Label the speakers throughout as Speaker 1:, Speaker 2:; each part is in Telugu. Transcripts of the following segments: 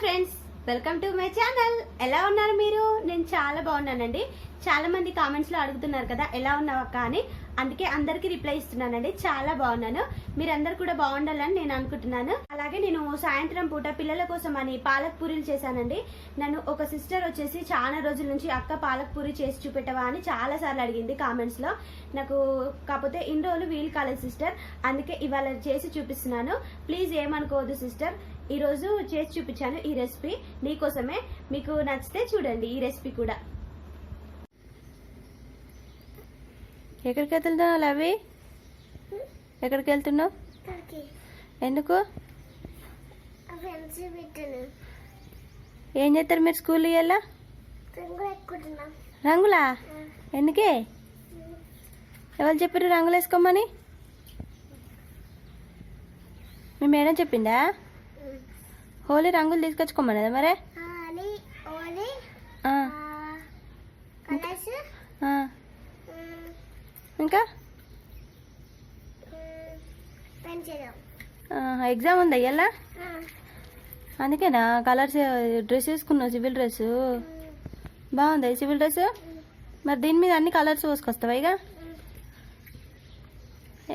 Speaker 1: Friends welcome to my channel ఎలా ఉన్నారు మీరు? నేను చాలా బాగున్నానండి. చాలా మంది కామెంట్స్లో అడుగుతున్నారు కదా ఎలా ఉన్నావు అక్క అని. అందుకే అందరికీ రిప్లై ఇస్తున్నానండి. చాలా బాగున్నాను. మీరందరూ కూడా బాగుండాలని నేను అనుకుంటున్నాను. అలాగే నేను సాయంత్రం పూట పిల్లల కోసం అని పాలక్ పూరీలు చేశానండి. నన్ను ఒక సిస్టర్ వచ్చేసి చాలా రోజుల నుంచి అక్క పాలక్ పూరి చేసి చూపెట్టవా అని చాలా సార్లు అడిగింది కామెంట్స్లో నాకు కాకపోతే ఇన్ని రోజులు వీలు కాలేదు సిస్టర్ అందుకే ఇవాళ చేసి చూపిస్తున్నాను. ప్లీజ్ ఏమనుకోవద్దు సిస్టర్ ఈ రోజు చేసి చూపించాను ఈ రెసిపీ. నీకోసమే మీకు నచ్చితే చూడండి ఈ రెసిపీ కూడా.
Speaker 2: ఎక్కడికి వెళ్తున్నావు లవి ఎక్కడికి వెళ్తున్నావు? ఎందుకు? ఏం చేస్తారు మీరు స్కూల్
Speaker 3: ఎక్కుతున్నా.
Speaker 2: రంగులా? ఎందుకే? ఎవరు చెప్పారు రంగులు వేసుకోమని మీ మేడం చెప్పిందా? హోలీ రంగులు తీసుకొచ్చుకోమన్నదా మరే. ఇంకా? ఎగ్జామ్ ఉందా ఇయ్యాల? అందుకేనా కలర్స్ డ్రెస్ వేసుకున్నావు సివిల్ డ్రెస్? బాగుందా సివిల్ డ్రెస్? మరి దీని మీద అన్ని కలర్స్ పోసుకొస్తావా ఇక?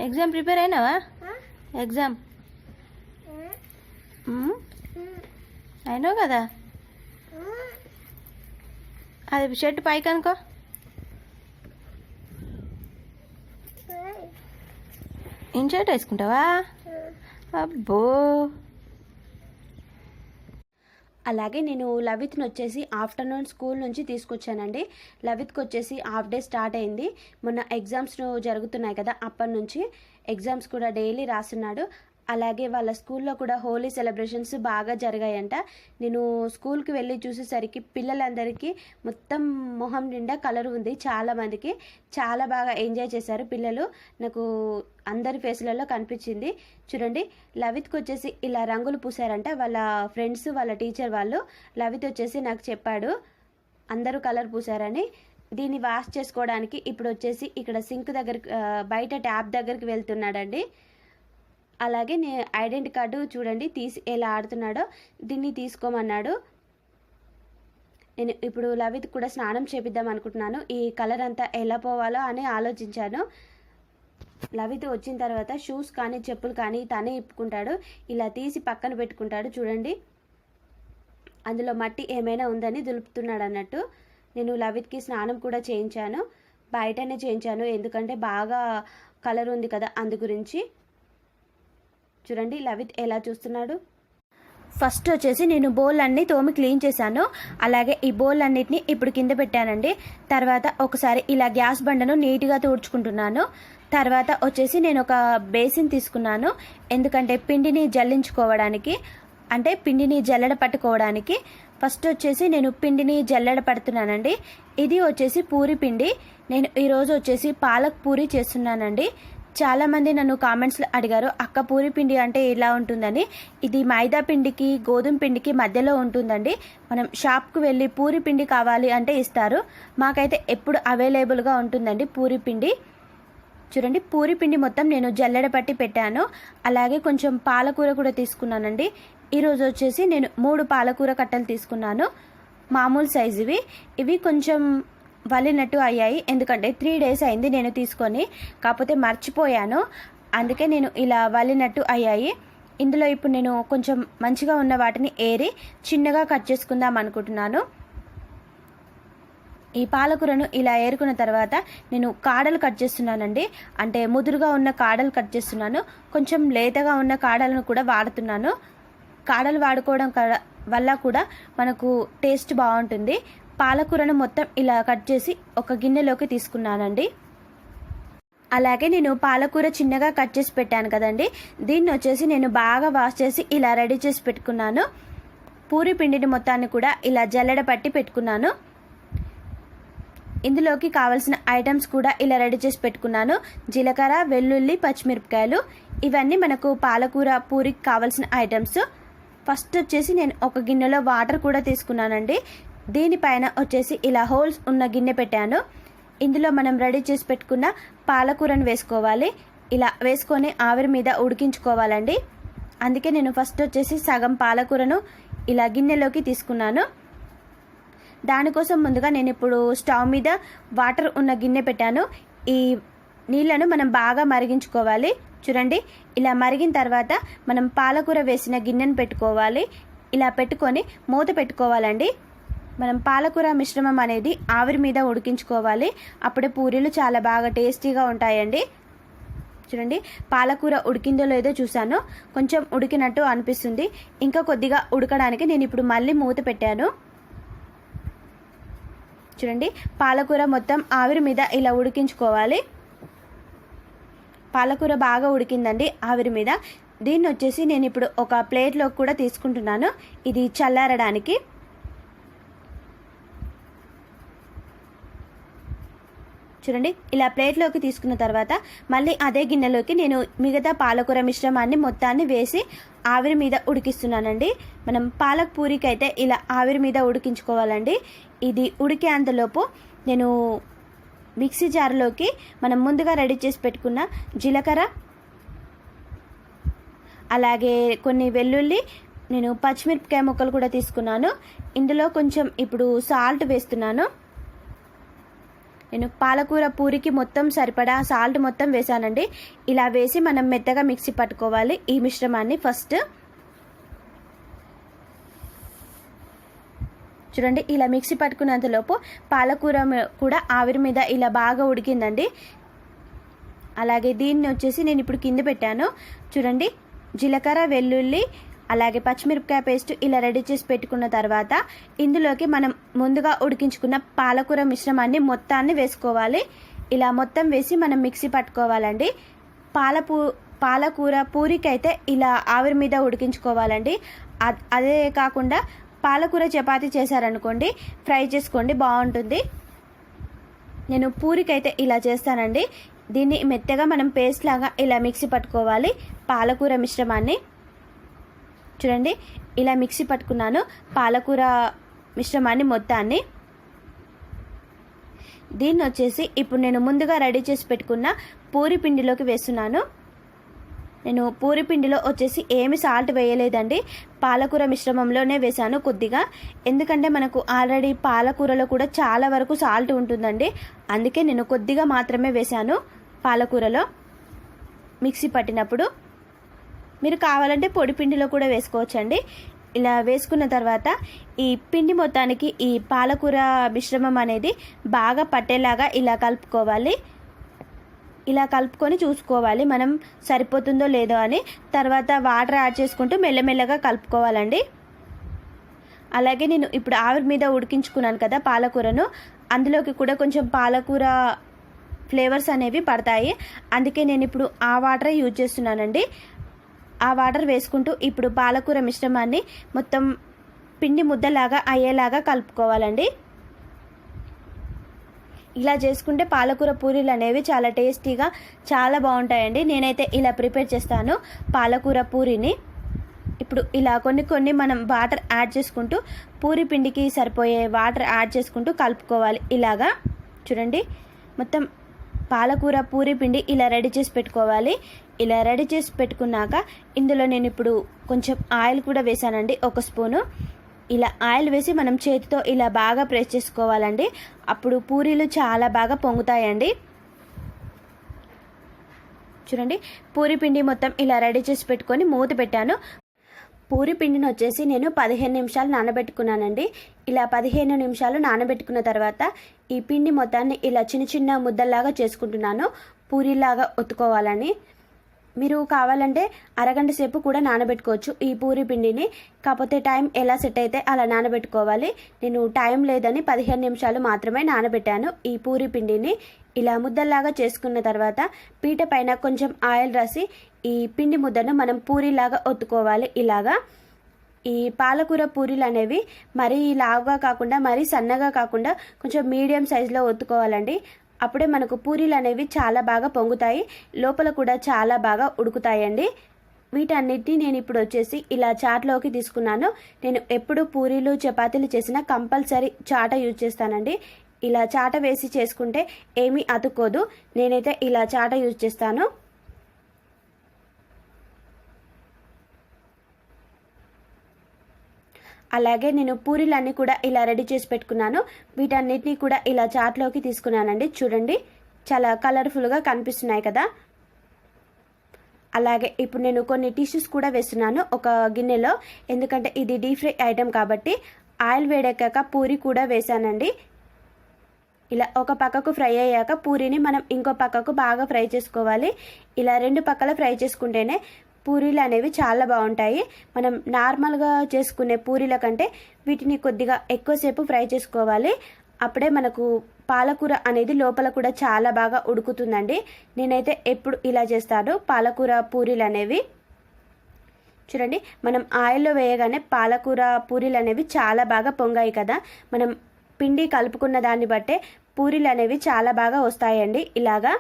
Speaker 2: ఎగ్జామ్ ప్రిపేర్ అయినావా? ఎగ్జామ్. అయినో కదా. అది షర్ట్ పైకి అనుకో. ఇన్ షర్ట్ వేసుకుంటావా? అబ్బో.
Speaker 1: అలాగే నేను లవిత్ని వచ్చేసి ఆఫ్టర్నూన్ స్కూల్ నుంచి తీసుకొచ్చానండి. లవిత్కి వచ్చేసి హాఫ్ డే స్టార్ట్ అయింది. మొన్న ఎగ్జామ్స్ జరుగుతున్నాయి కదా అప్పటి నుంచి ఎగ్జామ్స్ కూడా డైలీ రాస్తున్నాడు. అలాగే వాళ్ళ స్కూల్లో కూడా హోలీ సెలబ్రేషన్స్ బాగా జరిగాయంట. నేను స్కూల్కి వెళ్ళి చూసేసరికి పిల్లలందరికీ మొత్తం మొహం నిండా కలర్ ఉంది. చాలామందికి చాలా బాగా ఎంజాయ్ చేశారు పిల్లలు. నాకు అందరి ఫేస్లలో కనిపించింది. చూడండి లవిత్కి వచ్చేసి ఇలా రంగులు పూసారంట వాళ్ళ ఫ్రెండ్స్ వాళ్ళ టీచర్ వాళ్ళు లవిత్ వచ్చేసి నాకు చెప్పాడు అందరూ కలర్ పూసారని దీన్ని వాష్ చేసుకోవడానికి ఇప్పుడు వచ్చేసి ఇక్కడ సింక్ దగ్గర బయట ట్యాప్ దగ్గరికి వెళ్తున్నాడండి. అలాగే నే ఐడెంటి కార్డు చూడండి తీసి ఎలా ఆడుతున్నాడో దీన్ని తీసుకోమన్నాడు. నేను ఇప్పుడు లవిత్ కూడా స్నానం చేపిద్దాం అనుకుంటున్నాను. ఈ కలర్ అంతా ఎలా పోవాలో అని ఆలోచించాను. లవిత్ వచ్చిన తర్వాత షూస్ కానీ చెప్పులు కానీ తనే ఇప్పుకుంటాడు. ఇలా తీసి పక్కన పెట్టుకుంటాడు చూడండి. అందులో మట్టి ఏమైనా ఉందని దులుపుతున్నాడు అన్నట్టు. నేను లవిత్కి స్నానం కూడా చేయించాను. బయటనే చేయించాను. ఎందుకంటే బాగా కలర్ ఉంది కదా అందు గురించి. చూడండి లవిత్ ఎలా చూస్తున్నాడు? ఫస్ట్ వచ్చేసి నేను బౌల్ అన్ని తోమి క్లీన్ చేశాను. అలాగే ఈ బౌల్ అన్నిటిని ఇప్పుడు కింద పెట్టానండి. తర్వాత ఒకసారి ఇలా గ్యాస్ బండను నీట్గా తుడుచుకుంటున్నాను. తర్వాత వచ్చేసి నేను ఒక బేసిన్ తీసుకున్నాను. ఎందుకంటే పిండిని జల్లించుకోవడానికి అంటే పిండిని జల్లెడ పట్టుకోవడానికి ఫస్ట్ వచ్చేసి నేను పిండిని జల్లెడ పడుతున్నానండి. ఇది వచ్చేసి పూరి పిండి. నేను ఈరోజు వచ్చేసి పాలక్ పూరి చేస్తున్నానండి. చాలామంది నన్ను కామెంట్స్లో అడిగారు అక్క పూరి పిండి అంటే ఎలా ఉంటుందని? ఇది మైదా పిండికి గోధుమ పిండికి మధ్యలో ఉంటుందండి. మనం షాప్కి వెళ్ళి పూరి పిండి కావాలి అంటే ఇస్తారు. మాకైతే ఎప్పుడు అవైలబుల్గా ఉంటుందండి పూరి పిండి. చూడండి పూరి పిండి మొత్తం నేను జల్లెడ పట్టి పెట్టాను. అలాగే కొంచెం పాలకూర కూడా తీసుకున్నానండి. ఈరోజు వచ్చేసి నేను మూడు పాలకూర కట్టలు తీసుకున్నాను. మామూలు సైజువి ఇవి కొంచెం వలినట్టు అయ్యాయి. ఎందుకంటే త్రీ డేస్ అయింది నేను తీసుకొని. కాకపోతే మర్చిపోయాను. అందుకే నేను ఇలా వలినట్టు అయ్యాయి. ఇందులో ఇప్పుడు నేను కొంచెం మంచిగా ఉన్న వాటిని ఏరి చిన్నగా కట్ చేసుకుందాం అనుకుంటున్నాను. ఈ పాలకూరను ఇలా ఏరుకున్న తర్వాత నేను కాడలు కట్ చేస్తున్నానండి. అంటే ముదురుగా ఉన్న కాడలు కట్ చేస్తున్నాను. కొంచెం లేతగా ఉన్న కాడలను కూడా వాడుతున్నాను. కాడలు వాడుకోవడం క- వల్ల కూడా మనకు టేస్ట్ బాగుంటుంది. పాలకూరను మొత్తం ఇలా కట్ చేసి ఒక గిన్నెలోకి తీసుకున్నానండి. అలాగే నేను పాలకూర చిన్నగా కట్ చేసి పెట్టాను కదండి. దీన్ని వచ్చేసి నేను బాగా వాష్ చేసి ఇలా రెడీ చేసి పెట్టుకున్నాను. పూరి పిండిని మొత్తాన్ని కూడా ఇలా జల్లెడ పట్టి పెట్టుకున్నాను. ఇందులోకి కావాల్సిన ఐటమ్స్ కూడా ఇలా రెడీ చేసి పెట్టుకున్నాను. జీలకర్ర వెల్లుల్లి పచ్చిమిరపకాయలు. ఇవన్నీ మనకు పాలకూర పూరికి కావాల్సిన ఐటమ్స్. ఫస్ట్ వచ్చేసి నేను ఒక గిన్నెలో వాటర్ కూడా తీసుకున్నానండి. దీనిపైన వచ్చేసి ఇలా హోల్స్ ఉన్న గిన్నె పెట్టాను. ఇందులో మనం రెడీ చేసి పెట్టుకున్న పాలకూరను వేసుకోవాలి. ఇలా వేసుకొని ఆవిరి మీద ఉడికించుకోవాలండి. అందుకే నేను ఫస్ట్ వచ్చేసి సగం పాలకూరను ఇలా గిన్నెలోకి తీసుకున్నాను. దానికోసం ముందుగా నేను ఇప్పుడు స్టవ్ మీద వాటర్ ఉన్న గిన్నె పెట్టాను. ఈ నీళ్ళను మనం బాగా మరిగించుకోవాలి. చూడండి ఇలా మరిగిన తర్వాత మనం పాలకూర వేసిన గిన్నెను పెట్టుకోవాలి. ఇలా పెట్టుకొని మూత పెట్టుకోవాలండి. మనం పాలకూర మిశ్రమం అనేది ఆవిరి మీద ఉడికించుకోవాలి. అప్పుడే పూరీలు చాలా బాగా టేస్టీగా ఉంటాయండి. చూడండి పాలకూర ఉడికిందో లేదో చూశాను. కొంచెం ఉడికినట్టు అనిపిస్తుంది. ఇంకా కొద్దిగా ఉడకడానికి నేను ఇప్పుడు మళ్ళీ మూత పెట్టాను. చూడండి పాలకూర మొత్తం ఆవిరి మీద ఇలా ఉడికించుకోవాలి. పాలకూర బాగా ఉడికిందండి ఆవిరి మీద. దీన్ని వచ్చేసి నేను ఇప్పుడు ఒక ప్లేట్లో కూడా తీసుకుంటున్నాను. ఇది చల్లారడానికి. చూడండి ఇలా ప్లేట్లోకి తీసుకున్న తర్వాత మళ్ళీ అదే గిన్నెలోకి నేను మిగతా పాలకూర మిశ్రమాన్ని మొత్తాన్ని వేసి ఆవిరి మీద ఉడికిస్తున్నానండి. మనం పాలక్ పూరికి అయితే ఇలా ఆవిరి మీద ఉడికించుకోవాలండి. ఇది ఉడికే అంతలోపు నేను మిక్సీ జార్లోకి మనం ముందుగా రెడీ చేసి పెట్టుకున్న జీలకర్ర అలాగే కొన్ని వెల్లుల్లి నేను పచ్చిమిరపకాయ ముక్కలు కూడా తీసుకున్నాను. ఇందులో కొంచెం ఇప్పుడు సాల్ట్ వేస్తున్నాను. నేను పాలకూర పూరికి మొత్తం సరిపడా సాల్ట్ మొత్తం వేసానండి ఇలా వేసి మనం మెత్తగా మిక్సీ పట్టుకోవాలి. ఈ మిశ్రమాన్ని ఫస్ట్ చూడండి ఇలా మిక్సీ పట్టుకున్నంతలోపు పాలకూర కూడా ఆవిరి మీద ఇలా బాగా ఉడికిందండి. అలాగే దీన్ని వచ్చేసి నేను ఇప్పుడు కింద పెట్టాను. చూడండి జీలకర్ర వెల్లుల్లి అలాగే పచ్చిమిరపకాయ పేస్ట్ ఇలా రెడీ చేసి పెట్టుకున్న తర్వాత ఇందులోకి మనం ముందుగా ఉడికించుకున్న పాలకూర మిశ్రమాన్ని మొత్తాన్ని వేసుకోవాలి. ఇలా మొత్తం వేసి మనం మిక్సీ పట్టుకోవాలండి. పాలపూ పాలకూర పూరికైతే ఇలా ఆవిరి మీద ఉడికించుకోవాలండి. అదే కాకుండా పాలకూర చపాతీ చేశారనుకోండి ఫ్రై చేసుకోండి బాగుంటుంది. నేను పూరికైతే ఇలా చేస్తానండి. దీన్ని మెత్తగా మనం పేస్ట్ లాగా ఇలా మిక్సీ పట్టుకోవాలి పాలకూర మిశ్రమాన్ని. చూడండి ఇలా మిక్సీ పట్టుకున్నాను. పాలకూర మిశ్రమాన్ని మొత్తాన్ని. దీన్ని వచ్చేసి ఇప్పుడు నేను ముందుగా రెడీ చేసి పెట్టుకున్న పూరి పిండిలోకి వేస్తున్నాను. నేను పూరి పిండిలో వచ్చేసి ఏమి సాల్ట్ వేయలేదండి. పాలకూర మిశ్రమంలోనే వేశాను కొద్దిగా. ఎందుకంటే మనకు ఆల్రెడీ పాలకూరలో కూడా చాలా వరకు సాల్ట్ ఉంటుందండి. అందుకే నేను కొద్దిగా మాత్రమే వేశాను పాలకూరలో. మిక్సీ పట్టినప్పుడు మీరు కావాలంటే పొడి పిండిలో కూడా వేసుకోవచ్చండి. ఇలా వేసుకున్న తర్వాత ఈ పిండి మొత్తానికి ఈ పాలకూర మిశ్రమం అనేది బాగా పట్టేలాగా ఇలా కలుపుకోవాలి. ఇలా కలుపుకొని చూసుకోవాలి మనం సరిపోతుందో లేదో అని. తర్వాత వాటర్ యాడ్ చేసుకుంటూ మెల్లమెల్లగా కలుపుకోవాలండి. అలాగే నేను ఇప్పుడు ఆవిరి మీద ఉడికించుకున్నాను కదా పాలకూరను. అందులోకి కూడా కొంచెం పాలకూర ఫ్లేవర్స్ అనేవి పడతాయి. అందుకే నేను ఇప్పుడు ఆ వాటరే యూజ్ చేస్తున్నానండి. ఆ వాటర్ వేసుకుంటూ ఇప్పుడు పాలకూర మిశ్రమాన్ని మొత్తం పిండి ముద్దలాగా అయ్యేలాగా కలుపుకోవాలండి. ఇలా చేసుకుంటే పాలకూర పూరీలు అనేవి చాలా టేస్టీగా చాలా బాగుంటాయండి. నేనైతే ఇలా ప్రిపేర్ చేస్తాను పాలకూర పూరిని. ఇప్పుడు ఇలా కొన్ని కొన్ని మనం వాటర్ యాడ్ చేసుకుంటూ పూరి పిండికి సరిపోయే వాటర్ యాడ్ చేసుకుంటూ కలుపుకోవాలి ఇలాగా. చూడండి మొత్తం పాలకూర పూరి పిండి ఇలా రెడీ చేసి పెట్టుకోవాలి. ఇలా రెడీ చేసి పెట్టుకున్నాక ఇందులో నేను ఇప్పుడు కొంచెం ఆయిల్ కూడా వేసానండి ఒక స్పూను. ఇలా ఆయిల్ వేసి మనం చేతితో ఇలా బాగా ప్రెస్ చేసుకోవాలండి. అప్పుడు పూరీలు చాలా బాగా పొంగుతాయండి. చూడండి పూరి పిండి మొత్తం ఇలా రెడీ చేసి పెట్టుకొని మూత పెట్టాను. పూరి పిండిని వచ్చేసి నేను పదిహేను నిమిషాలు నానబెట్టుకున్నానండి. ఇలా పదిహేను నిమిషాలు నానబెట్టుకున్న తర్వాత ఈ పిండి మొత్తాన్ని ఇలా చిన్న చిన్న ముద్దల్లాగా చేసుకుంటున్నాను. పూరిలాగా ఒత్తుకోవాలని. మీరు కావాలంటే అరగంట సేపు కూడా నానబెట్టుకోవచ్చు ఈ పూరి పిండిని. కాకపోతే టైం ఎలా సెట్ అయితే అలా నానబెట్టుకోవాలి. నేను టైం లేదని పదిహేను నిమిషాలు మాత్రమే నానబెట్టాను ఈ పూరి పిండిని. ఇలా ముద్దల్లాగా చేసుకున్న తర్వాత పీట పైన కొంచెం ఆయిల్ రాసి ఈ పిండి ముద్దను మనం పూరిలాగా ఒత్తుకోవాలి ఇలాగా. ఈ పాలకూర పూరీలు అనేవి మరీ లావుగా కాకుండా మరీ సన్నగా కాకుండా కొంచెం మీడియం సైజులో ఒత్తుకోవాలండి. అప్పుడే మనకు పూరీలు అనేవి చాలా బాగా పొంగుతాయి. లోపల కూడా చాలా బాగా ఉడుకుతాయండి. వీటన్నిటిని నేను ఇప్పుడు వచ్చేసి ఇలా చాట్లోకి తీసుకున్నాను. నేను ఎప్పుడు పూరీలు చపాతీలు చేసినా కంపల్సరీ చాట యూజ్ చేస్తానండి. ఇలా చాట వేసి చేసుకుంటే ఏమీ అతుక్కోదు. నేనైతే ఇలా చాట యూజ్ చేస్తాను. అలాగే నేను పూరీలన్నీ కూడా ఇలా రెడీ చేసి పెట్టుకున్నాను. వీటన్నిటిని కూడా ఇలా చాట్లోకి తీసుకున్నానండి. చూడండి చాలా కలర్ఫుల్గా కనిపిస్తున్నాయి కదా. అలాగే ఇప్పుడు నేను కొన్ని టిష్యూస్ కూడా వేస్తున్నాను ఒక గిన్నెలో. ఎందుకంటే ఇది డీప్ ఫ్రై ఐటెం కాబట్టి ఆయిల్ వేడెక్కాక పూరి కూడా వేసానండి ఇలా ఒక పక్కకు ఫ్రై అయ్యాక పూరిని మనం ఇంకో పక్కకు బాగా ఫ్రై చేసుకోవాలి. ఇలా రెండు పక్కల ఫ్రై చేసుకుంటేనే పూరీలు అనేవి చాలా బాగుంటాయి. మనం నార్మల్గా చేసుకునే పూరీల కంటే వీటిని కొద్దిగా ఎక్కువసేపు ఫ్రై చేసుకోవాలి. అప్పుడే మనకు పాలకూర అనేది లోపల కూడా చాలా బాగా ఉడుకుతుందండి. నేనైతే ఎప్పుడు ఇలా చేస్తాను. పాలకూర పూరీలు అనేవి. చూడండి మనం ఆయిల్లో వేయగానే పాలకూర పూరీలు అనేవి చాలా బాగా పొంగాయి కదా. మనం పిండి కలుపుకున్న దాన్ని బట్టే పూరీలు అనేవి చాలా బాగా వస్తాయండి ఇలాగా.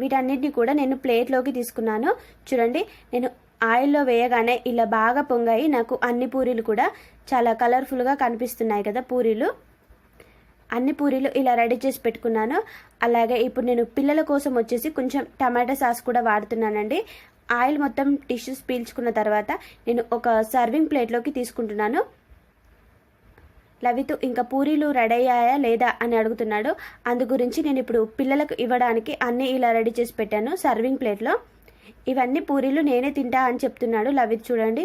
Speaker 1: వీటన్నిటిని కూడా నేను ప్లేట్లోకి తీసుకున్నాను. చూడండి నేను ఆయిల్లో వేయగానే ఇలా బాగా పొంగాయి. నాకు అన్ని పూరీలు కూడా చాలా కలర్ఫుల్గా కనిపిస్తున్నాయి కదా పూరీలు. అన్ని పూరీలు ఇలా రెడీ చేసి పెట్టుకున్నాను. అలాగే ఇప్పుడు నేను పిల్లల కోసం వచ్చేసి కొంచెం టమాటా సాస్ కూడా వాడుతున్నానండి. ఆయిల్ మొత్తం టిష్యూస్ పీల్చుకున్న తర్వాత నేను ఒక సర్వింగ్ ప్లేట్లోకి తీసుకుంటున్నాను. లవితు ఇంకా పూరీలు రెడీ అయ్యాయా లేదా అని అడుగుతున్నాడు. అందు గురించి నేను ఇప్పుడు పిల్లలకు ఇవ్వడానికి అన్నీ ఇలా రెడీ చేసి పెట్టాను సర్వింగ్ ప్లేట్లో. ఇవన్నీ పూరీలు నేనే తింటా అని చెప్తున్నాడు లవిత్. చూడండి.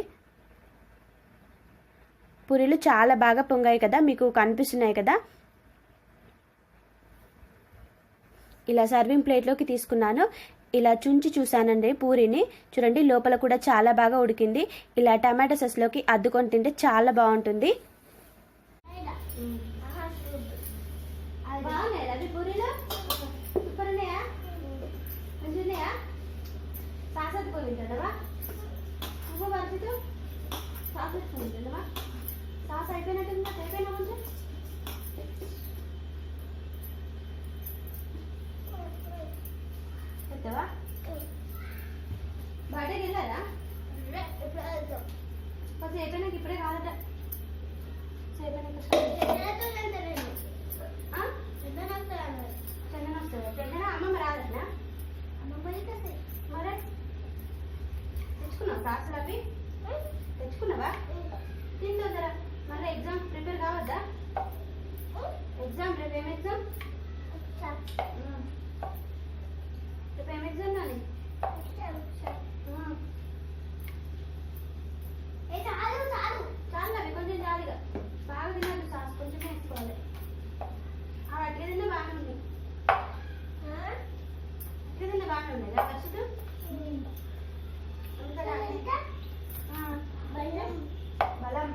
Speaker 1: పూరీలు చాలా బాగా పొంగాయి కదా మీకు కనిపిస్తున్నాయి కదా. ఇలా సర్వింగ్ ప్లేట్లోకి తీసుకున్నాను. ఇలా చుంచి చూశానండి పూరిని. చూడండి లోపల కూడా చాలా బాగా ఉడికింది. ఇలా టమాటా సాస్లోకి అద్దుకొని తింటే చాలా బాగుంటుంది. బాగున్నాయి? రవి పూరీలు? సూపర్ ఉన్నాయా మంచిగా ఉన్నాయా సాస్ అద్దుకొని తింటావా నువ్వు పరిస్థితి సాస్ అద్దుకొని తింటావా? సాస్ అయిపోయినట్టు అయిపోయినా కొంచెం పెద్దవా బయటకి వెళ్ళారా? కొంచెం అయిపోయినాక ఇప్పుడే కాదట అయిపోయినాక ఆ? చందన వస్తుందా చందన అమ్మమ్మ రాదట్నా మరే తెచ్చుకున్నావా సాసులు అవి తెచ్చుకున్నావా తింటుందరా మళ్ళీ ఎగ్జామ్ ప్రిపేర్ కావద్దా ఎగ్జామ్ రేపు ఏం ఎగ్జామ్ రేపు ఏం ఎగ్జామ్ నాని చాలు అవి కొంచెం చాలుగా బాగా తినాలి సాస్ కొంచెం వేసుకోవాలి ఆ అట్లా తిన్నా బాగానే ఉంది ఇట్లా తిన్నా బాగానే ఉంది కదా ఫస్ట్ బలం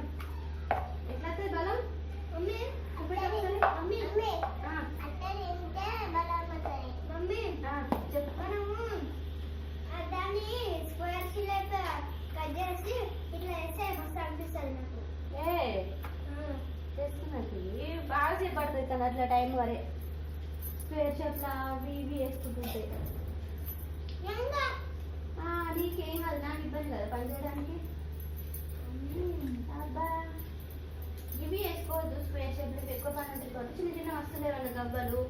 Speaker 1: ఎట్లా వస్తుంది బలం ఆ, ఆ, చెప్పు
Speaker 3: దాన్ని స్క్వేర్ షీట్ కట్ చేసి ఇట్లా వేస్తే మస్తు అనిపిస్తుంది నాకు
Speaker 1: ఏ చేస్తున్నట్టు బాగా సేపు పడుతుంది కదా అట్లా టైం వరే. స్క్వేర్ షేప్లా అవి ఇవి వేసుకుంటుంటాయి
Speaker 3: ఇంకా
Speaker 1: ఆ, నీకేం కాదు నాకు ఇబ్బంది కదా పని చేయడానికి? అబ్బా. ఇవి వేసుకోవద్దు స్క్వేర్ షేప్లో ఎక్కువ పని ఉంటుంది కాబట్టి చిన్న చిన్న వస్తువులు ఏమన్నా గబ్బలు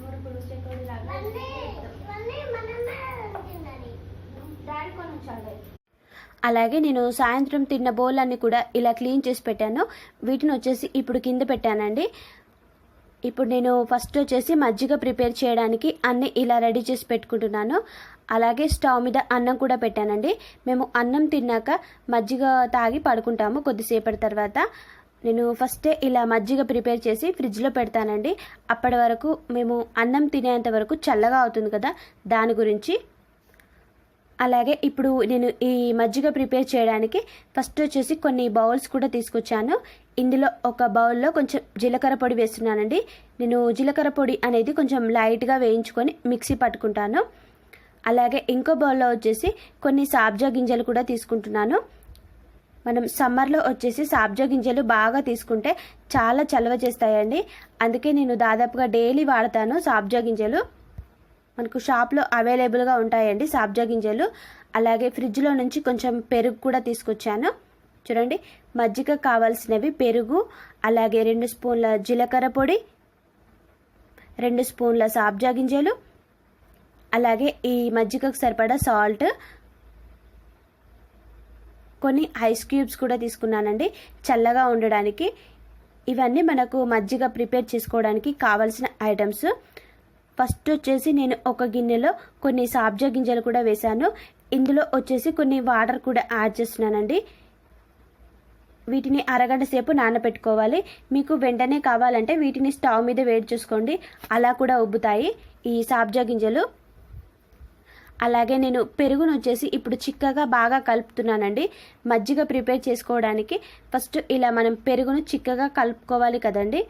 Speaker 1: మురుకులు చెక్కలు లాగా
Speaker 3: మళ్ళీ మళ్ళీ మనమే తినాలి.
Speaker 1: డాడీ కొని ఉంచాలి అలాగే నేను సాయంత్రం తిన్న బౌలన్నీ కూడా ఇలా క్లీన్ చేసి పెట్టాను. వీటిని వచ్చేసి ఇప్పుడు కింద పెట్టానండి. ఇప్పుడు నేను ఫస్ట్ వచ్చేసి మజ్జిగ ప్రిపేర్ చేయడానికి అన్ని ఇలా రెడీ చేసి పెట్టుకుంటున్నాను. అలాగే స్టవ్ మీద అన్నం కూడా పెట్టానండి. మేము అన్నం తిన్నాక మజ్జిగ తాగి పడుకుంటాము కొద్దిసేపటి తర్వాత. నేను ఫస్టే ఇలా మజ్జిగ ప్రిపేర్ చేసి ఫ్రిడ్జ్లో పెడతానండి. అప్పటి వరకు మేము అన్నం తినేంత వరకు చల్లగా అవుతుంది కదా దాని గురించి అలాగే ఇప్పుడు నేను ఈ మజ్జిగ ప్రిపేర్ చేయడానికి ఫస్ట్ వచ్చేసి కొన్ని బౌల్స్ కూడా తీసుకొచ్చాను. ఇందులో ఒక బౌల్లో కొంచెం జీలకర్ర పొడి వేస్తున్నానండి. నేను జీలకర్ర పొడి అనేది కొంచెం లైట్గా వేయించుకొని మిక్సీ పట్టుకుంటాను. అలాగే ఇంకో బౌల్లో వచ్చేసి కొన్ని సాబ్జా గింజలు కూడా తీసుకుంటున్నాను. మనం సమ్మర్లో వచ్చేసి సాబ్జా గింజలు బాగా తీసుకుంటే చాలా చలవ చేస్తాయండి. అందుకే నేను దాదాపుగా డైలీ వాడతాను సాబ్జా గింజలు. మనకు షాప్లో అవైలబుల్గా ఉంటాయండి సాబ్జా గింజలు. అలాగే ఫ్రిడ్జ్లో నుంచి కొంచెం పెరుగు కూడా తీసుకొచ్చాను. చూడండి మజ్జిగ కావాల్సినవి పెరుగు అలాగే రెండు స్పూన్ల జీలకర్ర పొడి రెండు స్పూన్ల సాబ్జా గింజలు అలాగే ఈ మజ్జిగకు సరిపడా సాల్ట్ కొన్ని ఐస్ క్యూబ్స్ కూడా తీసుకున్నానండి చల్లగా ఉండడానికి. ఇవన్నీ మనకు మజ్జిగ ప్రిపేర్ చేసుకోవడానికి కావాల్సిన ఐటమ్స్ ఫస్ట్ వచ్చేసి నేను ఒక గిన్నెలో కొన్ని సాబ్జా గింజలు కూడా వేశాను. ఇందులో వచ్చేసి కొన్ని వాటర్ కూడా యాడ్ చేస్తున్నానండి. వీటిని అరగంట సేపు నానబెట్టుకోవాలి మీకు వెంటనే కావాలంటే వీటిని స్టవ్ మీద వేడి చూసుకోండి. అలా కూడా ఉబ్బుతాయి ఈ సాబ్జా గింజలు. అలాగే నేను పెరుగును వచ్చేసి ఇప్పుడు చిక్కగా బాగా కలుపుతున్నానండి. మజ్జిగ ప్రిపేర్ చేసుకోవడానికి ఫస్ట్ ఇలా మనం పెరుగును చిక్కగా కలుపుకోవాలి కదండి.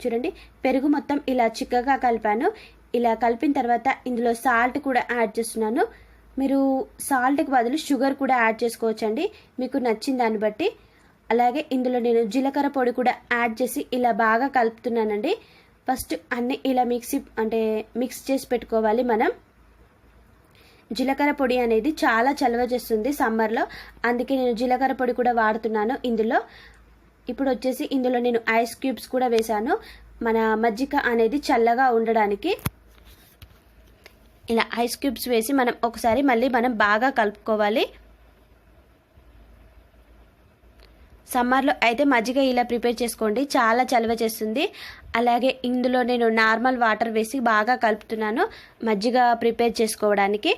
Speaker 1: చూడండి పెరుగు మొత్తం ఇలా చిక్కగా కలిపాను. ఇలా కలిపిన తర్వాత ఇందులో సాల్ట్ కూడా యాడ్ చేస్తున్నాను. మీరు సాల్ట్కి బదులు షుగర్ కూడా యాడ్ చేసుకోవచ్చండి. మీకు నచ్చిన దాన్ని బట్టి. అలాగే ఇందులో నేను జీలకర్ర పొడి కూడా యాడ్ చేసి ఇలా బాగా కలుపుతున్నానండి. ఫస్ట్ అన్నీ ఇలా మిక్సీ అంటే మిక్స్ చేసి పెట్టుకోవాలి మనం. జీలకర్ర పొడి అనేది చాలా చలవ చేస్తుంది సమ్మర్లో. అందుకే నేను జీలకర్ర పొడి కూడా వాడుతున్నాను ఇందులో. ఇప్పుడు వచ్చేసి ఇందులో నేను ఐస్ క్యూబ్స్ కూడా వేశాను. మన మజ్జిగ అనేది చల్లగా ఉండడానికి ఇలా ఐస్ క్యూబ్స్ వేసి మనం ఒకసారి మళ్ళీ మనం బాగా కలుపుకోవాలి. సమ్మర్లో అయితే మజ్జిగ ఇలా ప్రిపేర్ చేసుకోండి. చాలా చలవ చేస్తుంది. అలాగే ఇందులో నేను నార్మల్ వాటర్ వేసి బాగా కలుపుతున్నాను మజ్జిగ ప్రిపేర్ చేసుకోవడానికి.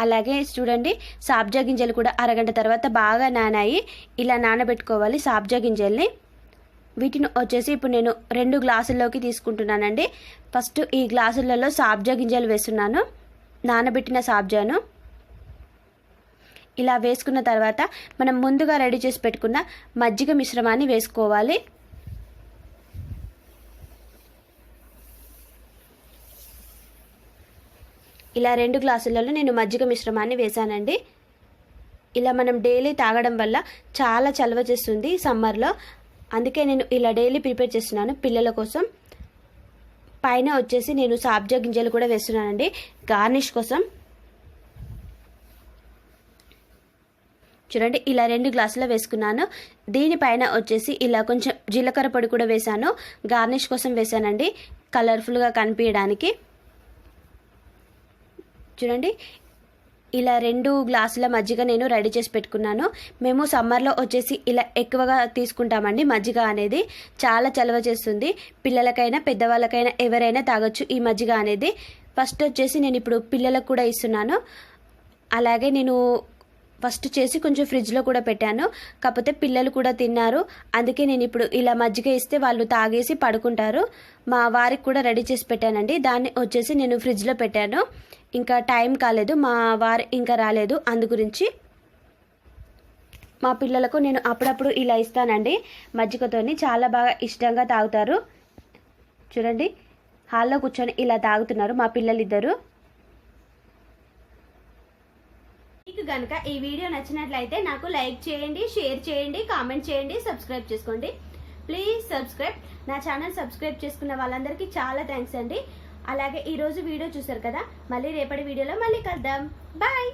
Speaker 1: అలాగే చూడండి సాబ్జా గింజలు కూడా అరగంట తర్వాత బాగా నానాయి. ఇలా నానబెట్టుకోవాలి సాబ్జా గింజల్ని. వీటిని వచ్చేసి ఇప్పుడు నేను రెండు గ్లాసుల్లోకి తీసుకుంటున్నానండి. ఫస్ట్ ఈ గ్లాసులలో సాబ్జా గింజలు వేస్తున్నాను. నానబెట్టిన సాబ్జాను. ఇలా వేసుకున్న తర్వాత మనం ముందుగా రెడీ చేసి పెట్టుకున్న మజ్జిగ మిశ్రమాన్ని వేసుకోవాలి. ఇలా రెండు గ్లాసులలో నేను మజ్జిగ మిశ్రమాన్ని వేశానండి. ఇలా మనం డైలీ తాగడం వల్ల చాలా చలవ చేస్తుంది సమ్మర్లో. అందుకే నేను ఇలా డైలీ ప్రిపేర్ చేస్తున్నాను పిల్లల కోసం. పైన వచ్చేసి నేను సాబ్జా గింజలు కూడా వేస్తున్నానండి. గార్నిష్ కోసం. చూడండి ఇలా రెండు గ్లాసులు వేసుకున్నాను. దీనిపైన వచ్చేసి ఇలా కొంచెం జీలకర్ర పొడి కూడా వేశాను. గార్నిష్ కోసం వేశానండి. కలర్ఫుల్గా కనిపించడానికి. చూడండి. ఇలా రెండు గ్లాసుల మజ్జిగ నేను రెడీ చేసి పెట్టుకున్నాను. మేము సమ్మర్లో వచ్చేసి ఇలా ఎక్కువగా తీసుకుంటామండి మజ్జిగ అనేది. చాలా చలవ చేస్తుంది. పిల్లలకైనా పెద్దవాళ్ళకైనా ఎవరైనా తాగొచ్చు ఈ మజ్జిగ అనేది. ఫస్ట్ వచ్చేసి నేను ఇప్పుడు పిల్లలకు కూడా ఇస్తున్నాను. అలాగే నేను ఫస్ట్ చేసి కొంచెం ఫ్రిడ్జ్లో కూడా పెట్టాను. కాకపోతే పిల్లలు కూడా తిన్నారు. అందుకే నేను ఇప్పుడు ఇలా మజ్జిగ ఇస్తే వాళ్ళు తాగేసి పడుకుంటారు. మా వారికి కూడా రెడీ చేసి పెట్టానండి. దాన్ని వచ్చేసి నేను ఫ్రిడ్జ్లో పెట్టాను. ఇంకా టైం కాలేదు మా వారు ఇంకా రాలేదు. అందు గురించి మా పిల్లలకు నేను అప్పుడప్పుడు ఇలా ఇస్తానండి. మజ్జిగతోని చాలా బాగా ఇష్టంగా తాగుతారు. చూడండి హాల్లో కూర్చొని ఇలా తాగుతున్నారు మా పిల్లలిద్దరు. మీకు కనుక ఈ వీడియో నచ్చినట్లయితే నాకు లైక్ చేయండి షేర్ చేయండి కామెంట్ చేయండి సబ్స్క్రైబ్ చేసుకోండి. Please subscribe. నా ఛానల్ సబ్స్క్రైబ్ చేసుకున్న వాళ్ళందరికీ చాలా థ్యాంక్స్ అండి. అలాగే ఈరోజు వీడియో చూసారు కదా? మళ్ళీ రేపటి వీడియోలో మళ్ళీ కలుద్దాం. బాయ్